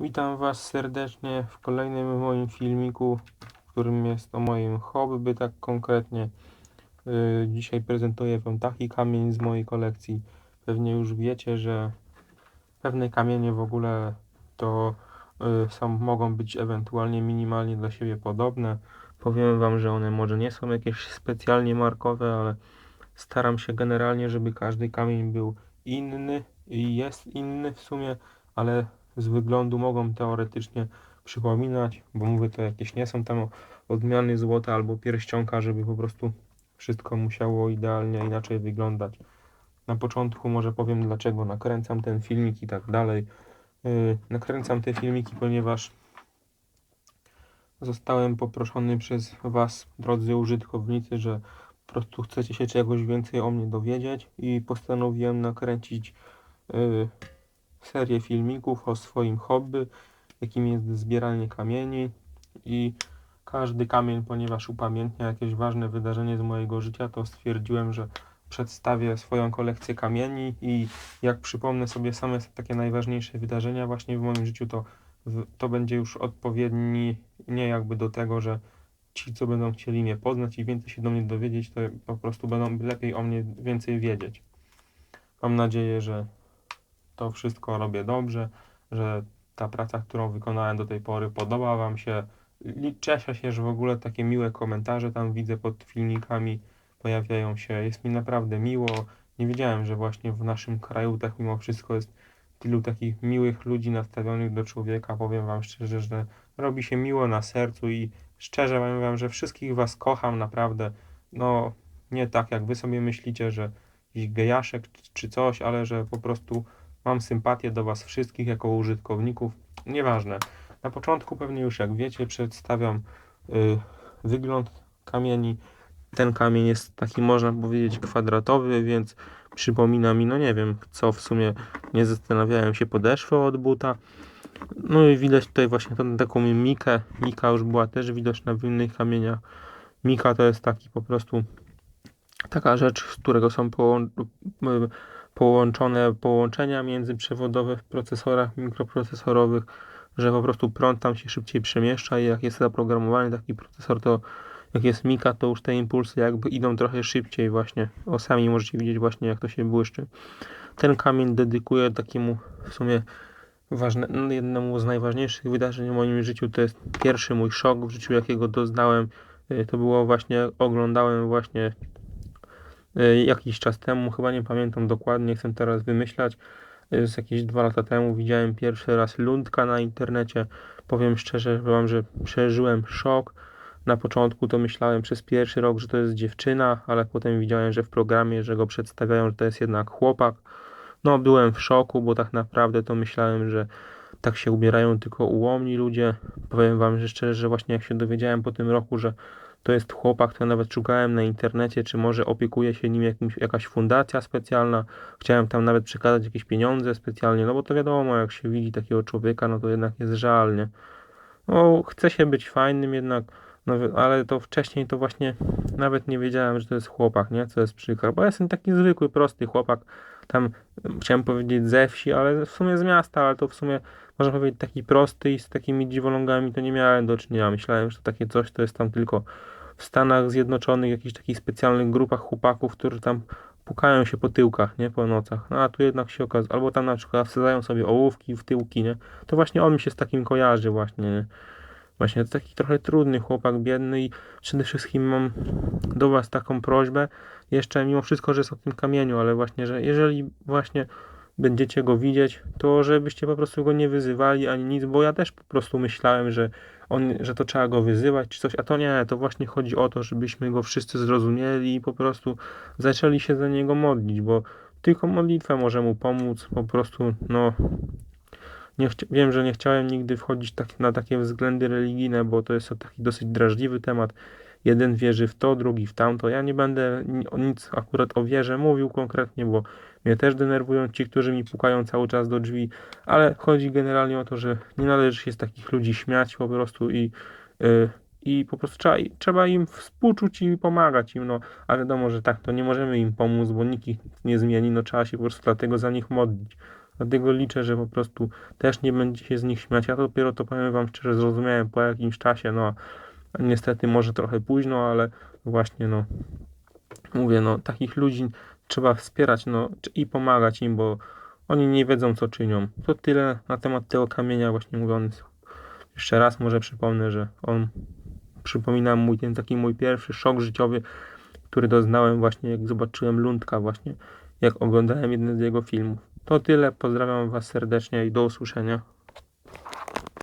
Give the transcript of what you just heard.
Witam Was serdecznie w kolejnym moim filmiku, w którym jest o moim hobby, tak konkretnie. Yy, Dzisiaj prezentuję Wam taki kamień z mojej kolekcji. Pewnie już wiecie, że pewne kamienie w ogóle to yy, są, mogą być ewentualnie minimalnie dla siebie podobne. Powiem Wam, że one może nie są jakieś specjalnie markowe, ale staram się generalnie, żeby każdy kamień był inny i jest inny w sumie, ale z wyglądu mogą teoretycznie przypominać, bo mówię, to jakieś nie są tam odmiany złota albo pierścionka, żeby po prostu wszystko musiało idealnie inaczej wyglądać. Na początku może powiem, dlaczego nakręcam ten filmik i tak dalej. Yy, nakręcam te filmiki, ponieważ zostałem poproszony przez Was, drodzy użytkownicy, że po prostu chcecie się czegoś więcej o mnie dowiedzieć i postanowiłem nakręcić yy, serię filmików o swoim hobby, jakim jest zbieranie kamieni i każdy kamień, ponieważ upamiętnia jakieś ważne wydarzenie z mojego życia, to stwierdziłem, że przedstawię swoją kolekcję kamieni i jak przypomnę sobie same takie najważniejsze wydarzenia właśnie w moim życiu, to to będzie już odpowiedni, nie jakby do tego, że ci, co będą chcieli mnie poznać i więcej się do mnie dowiedzieć, to po prostu będą lepiej o mnie więcej wiedzieć. Mam nadzieję, że to wszystko robię dobrze, że ta praca, którą wykonałem do tej pory, podoba Wam się. Cieszę się, że w ogóle takie miłe komentarze tam widzę pod filmikami pojawiają się. Jest mi naprawdę miło. Nie wiedziałem, że właśnie w naszym kraju tak mimo wszystko jest tylu takich miłych ludzi nastawionych do człowieka. Powiem Wam szczerze, że robi się miło na sercu i szczerze powiem Wam, że wszystkich Was kocham naprawdę. No, nie tak jak Wy sobie myślicie, że jakiś gejaszek czy coś, ale że po prostu mam sympatię do Was wszystkich jako użytkowników. Nieważne. Na początku pewnie już jak wiecie przedstawiam y, wygląd kamieni. Ten kamień jest taki można powiedzieć kwadratowy, więc przypomina mi, no nie wiem, co w sumie nie zastanawiałem się podeszwę od buta. No i widać tutaj właśnie tą taką mikę. Mika już była też widoczna w innych kamieniach. Mika to jest taki po prostu taka rzecz, z którego są połączone połączenia międzyprzewodowe w procesorach mikroprocesorowych, że po prostu prąd tam się szybciej przemieszcza i jak jest zaprogramowany taki procesor, to jak jest mika, to już te impulsy jakby idą trochę szybciej właśnie. O sami możecie widzieć właśnie jak to się błyszczy. Ten kamień dedykuję takiemu w sumie ważne, no, jednemu z najważniejszych wydarzeń w moim życiu. To jest pierwszy mój szok w życiu, jakiego doznałem. Y, To było właśnie, oglądałem właśnie jakiś czas temu, chyba nie pamiętam dokładnie, chcę teraz wymyślać. Y, Z jakieś dwa lata temu widziałem pierwszy raz Lundka na internecie. Powiem szczerze wam, że przeżyłem szok. Na początku to myślałem przez pierwszy rok, że to jest dziewczyna, ale potem widziałem, że w programie, że go przedstawiają, że to jest jednak chłopak. No, byłem w szoku, bo tak naprawdę to myślałem, że tak się ubierają tylko ułomni ludzie. Powiem wam że szczerze, że właśnie jak się dowiedziałem po tym roku, że to jest chłopak, to nawet szukałem na internecie, czy może opiekuje się nim jakimś, jakaś fundacja specjalna. Chciałem tam nawet przekazać jakieś pieniądze specjalnie, no bo to wiadomo, jak się widzi takiego człowieka, no to jednak jest żal, nie? No, chce się być fajnym jednak, no, ale to wcześniej to właśnie nawet nie wiedziałem, że to jest chłopak, nie? Co jest przykre, bo ja jestem taki zwykły, prosty chłopak, tam em, chciałem powiedzieć ze wsi, ale w sumie z miasta, ale to w sumie można powiedzieć taki prosty i z takimi dziwolągami to nie miałem do czynienia. Myślałem, że takie coś to jest tam tylko w Stanach Zjednoczonych, jakichś takich specjalnych grupach chłopaków, którzy tam pukają się po tyłkach, nie? Po nocach. No a tu jednak się okazuje, albo tam na przykład wsadzają sobie ołówki w tyłki, nie? To właśnie on mi się z takim kojarzy właśnie, nie? Właśnie to taki trochę trudny chłopak, biedny i przede wszystkim mam do Was taką prośbę, jeszcze mimo wszystko, że jest o tym kamieniu, ale właśnie, że jeżeli właśnie będziecie go widzieć, to żebyście po prostu go nie wyzywali ani nic, bo ja też po prostu myślałem, że on, że to trzeba go wyzywać czy coś, a to nie, to właśnie chodzi o to, żebyśmy go wszyscy zrozumieli i po prostu zaczęli się za niego modlić, bo tylko modlitwa może mu pomóc, po prostu, no, nie wiem, że nie chciałem nigdy wchodzić tak, na takie względy religijne, bo to jest taki dosyć drażliwy temat. Jeden wierzy w to, drugi w tamto. Ja nie będę nic akurat o wierze mówił konkretnie, bo mnie też denerwują ci, którzy mi pukają cały czas do drzwi, ale chodzi generalnie o to, że nie należy się z takich ludzi śmiać po prostu i, y, i po prostu trzeba, trzeba im współczuć i pomagać im, no. A wiadomo, że tak, to nie możemy im pomóc, bo nikt ich nie zmieni, no trzeba się po prostu dlatego za nich modlić. Dlatego liczę, że po prostu też nie będzie się z nich śmiać. Ja dopiero to powiem Wam szczerze, zrozumiałem po jakimś czasie, no niestety może trochę późno, ale właśnie no mówię, no takich ludzi trzeba wspierać no i pomagać im, bo oni nie wiedzą co czynią. To tyle na temat tego kamienia właśnie mówiąc. Jeszcze raz może przypomnę, że on przypominam mój ten taki mój pierwszy szok życiowy, który doznałem właśnie jak zobaczyłem Lundka właśnie, jak oglądałem jeden z jego filmów. To tyle, pozdrawiam Was serdecznie i do usłyszenia.